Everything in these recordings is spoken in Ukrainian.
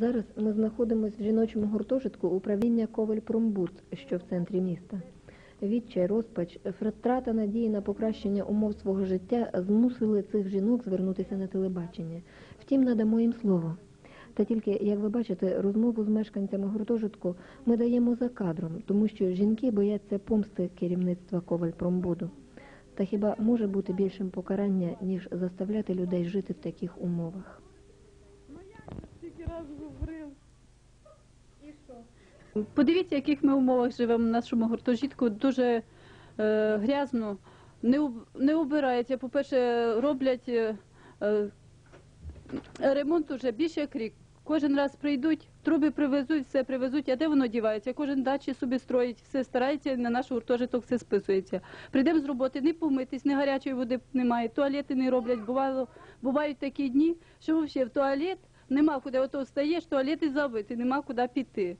Зараз ми знаходимося в жіночому гуртожитку управління Коваль-Промбуд, що в центрі міста. Відчай, розпач, втрата надії на покращення умов свого життя змусили цих жінок звернутися на телебачення. Втім, надамо їм слово. Та тільки, як ви бачите, розмову з мешканцями гуртожитку ми даємо за кадром, тому що жінки бояться помсти керівництва Коваль-Промбуду. Та хіба може бути більшим покарання, ніж заставляти людей жити в таких умовах? Скільки раз говорив. Подивіться, в яких ми умовах живемо в нашому гуртожитку. Дуже е, грязно, не, не убирається. По-перше, роблять е, е, ремонт уже більше як рік. Кожен раз прийдуть, труби привезуть, все привезуть, а де воно дівається? Кожен дачі собі строїть, все старається, на наш гуртожиток все списується. Прийдемо з роботи, не помитись, не гарячої води немає, туалети не роблять. Бувало, бувають такі дні, що взагалі в туалет нема куди, ото встаєш, туалети забиті, нема куди піти.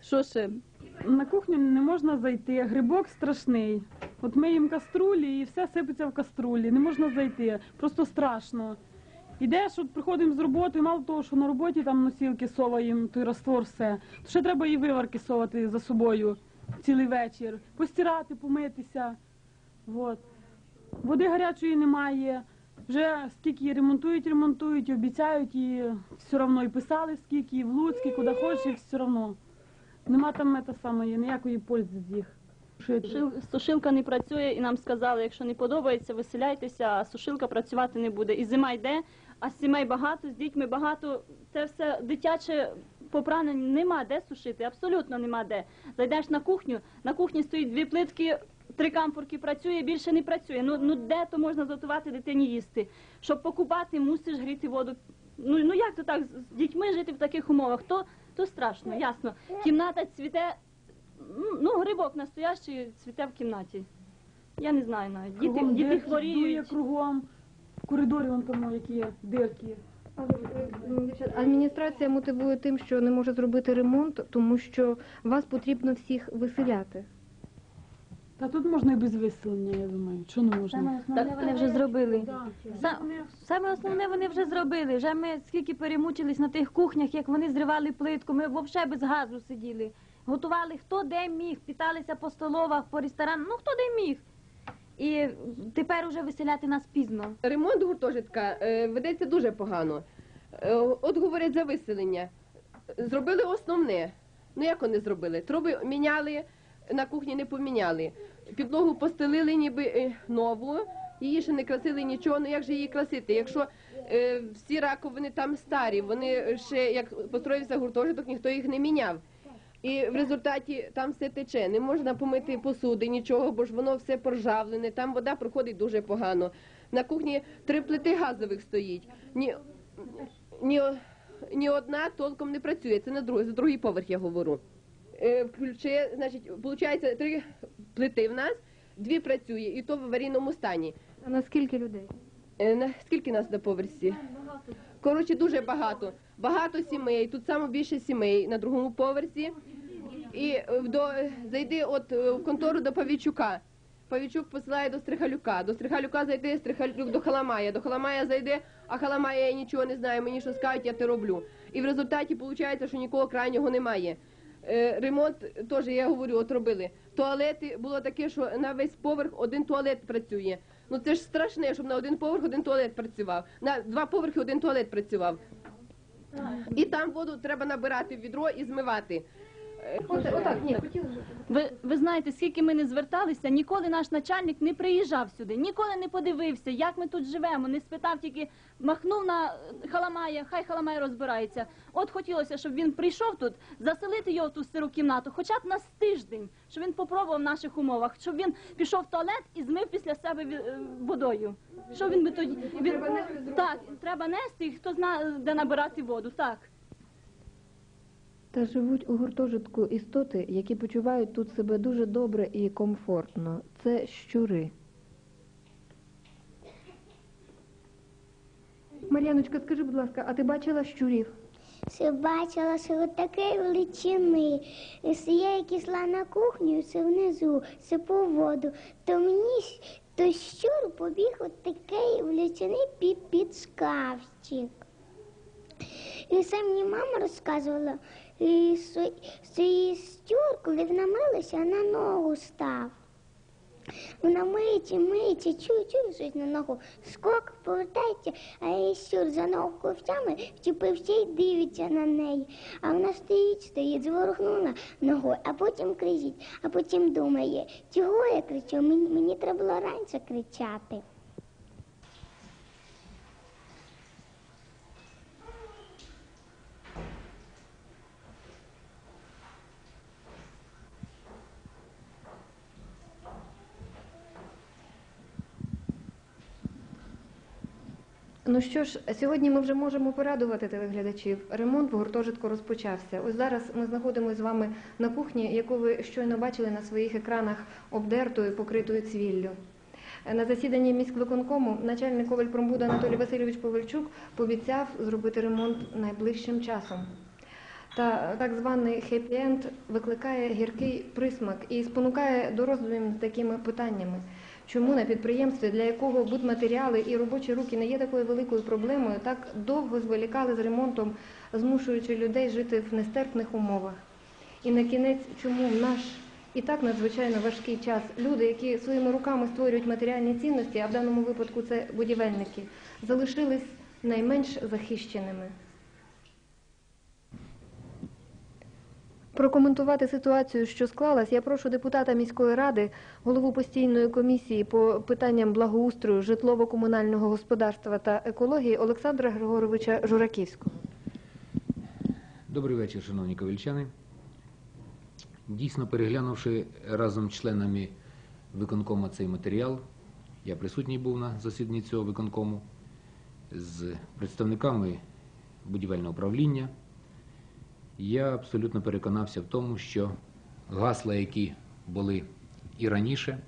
Що ще? На кухню не можна зайти, грибок страшний. От ми їм каструлі і все сипеться в каструлі. Не можна зайти, просто страшно. Ідеш, от приходимо з роботи, мало того, що на роботі там носілки соваємо, той раствор все. То ще треба і виварки совати за собою цілий вечір, постирати, помитися. От. Води гарячої немає. Вже скільки її ремонтують, ремонтують, обіцяють і все одно і писали скільки, і в Луцькі, куди хочеш, і все одно. Нема там мета самої, ніякої пользи з їх. Сушилка не працює, і нам сказали, якщо не подобається, виселяйтеся, а сушилка працювати не буде. І зима йде, а сімей багато, з дітьми багато. Це все дитяче попране нема де сушити, абсолютно нема де. Зайдеш на кухню, на кухні стоїть дві плитки, три камфорки працює, більше не працює. Ну, ну де то можна готувати дитині їсти? Щоб покупати, мусиш гріти воду. Ну, ну як то так з з дітьми жити в таких умовах? То, то страшно, ясно. Кімната цвіте, Ну, грибок настоящий цвіте в кімнаті. Я не знаю навіть. Діти, Кругом діти дирки, дує хворіють. кругом. В коридорі вон тому які дирки. Адміністрація мотивує тим, що не може зробити ремонт, тому що вас потрібно всіх виселяти. Та тут можна і без виселення, я думаю. Що не можна? Саме основне вони вже зробили. Да. Са- Саме основне вони вже зробили. Вже ми скільки перемучились на тих кухнях, як вони зривали плитку, ми взагалі без газу сиділи. Готували хто де міг, питалися по столовах, по ресторанах, ну хто де міг. І тепер уже виселяти нас пізно. Ремонт гуртожитка е, ведеться дуже погано. Е, От говорять за виселення. Зробили основне. Ну як вони зробили? Труби міняли, на кухні не поміняли. Підлогу постелили ніби е, нову, її ще не красили нічого. Ну як же її красити? Якщо е, всі раковини там старі, вони ще як построївся гуртожиток, ніхто їх не міняв. І в результаті там все тече. Не можна помити посуди, нічого, бо ж воно все поржавлене. Там вода проходить дуже погано. На кухні три плити газових стоїть. Ні, ні, ні одна толком не працює. Це на другий, за другий поверх я говорю. Е, значить, виходить, три плити в нас, дві працює, і то в аварійному стані. А на скільки людей? Е, На скільки нас на поверсі? Коротше, дуже багато. Багато сімей. Тут саме більше сімей на другому поверсі. І е, до зайди от в контору до Павічука. Павічук посилає до Стрихалюка. До Стрихалюка зайде Стрихалюк до Халамая. До Халамая зайде, а Халамая я нічого не знаю. Мені що скажуть, я те роблю. І в результаті виходить, що нікого крайнього немає. Е, Ремонт теж я говорю, от робили. Туалети було таке, що на весь поверх один туалет працює. Ну це ж страшне, щоб на один поверх один туалет працював. На два поверхи один туалет працював. І там воду треба набирати в відро і змивати. Отак, ні. Ви, ви знаєте, скільки ми не зверталися, ніколи наш начальник не приїжджав сюди, ніколи не подивився, як ми тут живемо, не спитав, тільки махнув на халамая, хай халамай розбирається. От хотілося, щоб він прийшов тут, заселити його в ту сиру кімнату, хоча б на тиждень, щоб він попробував в наших умовах, щоб він пішов в туалет і змив після себе е, водою. Що він би тоді він... так, треба нести, і хто знає, де набирати воду. Так. Та живуть у гуртожитку істоти, які почувають тут себе дуже добре і комфортно. Це щури. Мар'яночка, скажи, будь ласка, а ти бачила щурів? Це бачила, що такої величини. Я як йшла на кухню, це внизу, це по воду, то мені то щур побіг от такий величини під, під шкафчик. І це мені мама розказувала, і свої стюр, коли вона милася, на ногу став. Вона миється, миється, чую, чую щось на ногу. Скок повертається, а її щур за ногу ковтями вчепився і дивиться на неї. А вона стоїть, стоїть, зворухнула ногою, а потім кричить, а потім думає, чого я кричу? Мені, мені треба було раніше кричати. Ну що ж, сьогодні ми вже можемо порадувати телеглядачів. Ремонт в гуртожитку розпочався. Ось зараз ми знаходимося з вами на кухні, яку ви щойно бачили на своїх екранах обдертою, покритою цвіллю. На засіданні міськвиконкому начальник Ковальпромбуду Анатолій Васильович Повальчук пообіцяв зробити ремонт найближчим часом. Та так званий хеппі-енд викликає гіркий присмак і спонукає до роздумів такими питаннями. Чому на підприємстві, для якого будматеріали і робочі руки не є такою великою проблемою, так довго зволікали з ремонтом, змушуючи людей жити в нестерпних умовах? І на кінець, чому в наш і так надзвичайно важкий час люди, які своїми руками створюють матеріальні цінності, а в даному випадку це будівельники, залишились найменш захищеними? Прокоментувати ситуацію, що склалась, я прошу депутата міської ради, голову постійної комісії по питанням благоустрою, житлово-комунального господарства та екології Олександра Григоровича Жураківського. Добрий вечір, шановні ковільчани. Дійсно, переглянувши разом з членами виконкому цей матеріал, я присутній був на засіданні цього виконкому з представниками будівельного управління. Я абсолютно переконався в тому, що гасла, які були і раніше,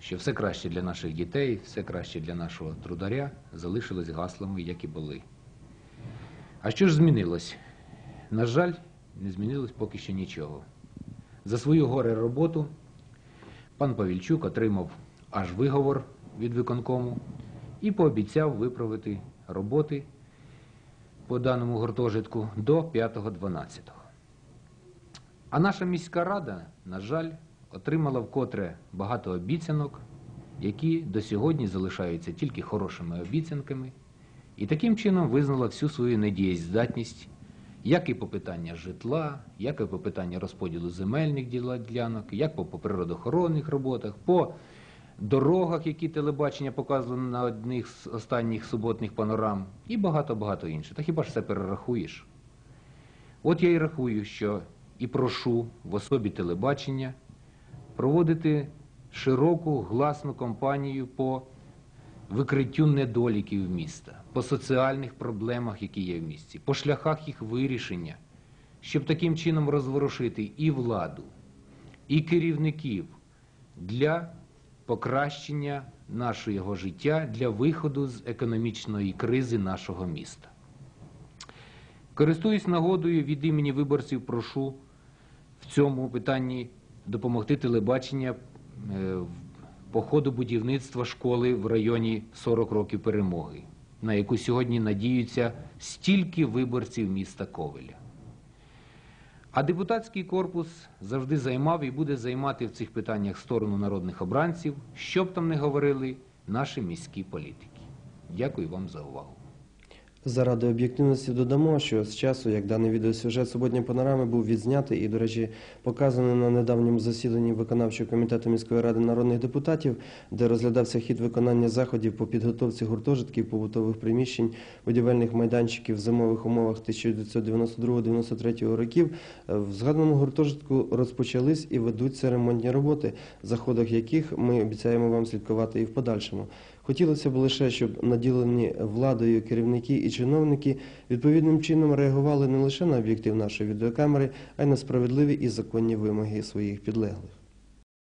що все краще для наших дітей, все краще для нашого трударя, залишились гаслами, як і були. А що ж змінилось? На жаль, не змінилось поки що нічого. За свою горе роботу пан Павільчук отримав аж виговор від виконкому і пообіцяв виправити роботи по даному гуртожитку до 5.12. А наша міська рада, на жаль, отримала вкотре багато обіцянок, які до сьогодні залишаються тільки хорошими обіцянками, і таким чином визнала всю свою недієздатність як і по питання житла, як і по питання розподілу земельних ділянок, як по, природоохоронних роботах, по дорогах, які телебачення показували на одних з останніх суботних панорам, і багато-багато інше. Та хіба ж це перерахуєш? От я і рахую, що і прошу в особі телебачення проводити широку гласну кампанію по викриттю недоліків міста, по соціальних проблемах, які є в місті, по шляхах їх вирішення, щоб таким чином розворушити і владу, і керівників для покращення нашого життя, для виходу з економічної кризи нашого міста. Користуюсь нагодою від імені виборців, прошу в цьому питанні допомогти телебачення е, по ходу будівництва школи в районі 40 років перемоги, на яку сьогодні надіються стільки виборців міста Ковеля. А депутатський корпус завжди займав і буде займати в цих питаннях сторону народних обранців, що б там не говорили наші міські політики. Дякую вам за увагу. Заради об'єктивності додамо, що з часу, як даний відеосюжет суботньої панорами був відзнятий і, до речі, показаний на недавньому засіданні виконавчого комітету міської ради народних депутатів, де розглядався хід виконання заходів по підготовці гуртожитків, побутових приміщень, будівельних майданчиків в зимових умовах 1992-93 років, в згаданому гуртожитку розпочались і ведуться ремонтні роботи, за ходах яких ми обіцяємо вам слідкувати і в подальшому. Хотілося б лише, щоб наділені владою керівники і чиновники відповідним чином реагували не лише на об'єктив нашої відеокамери, а й на справедливі і законні вимоги своїх підлеглих.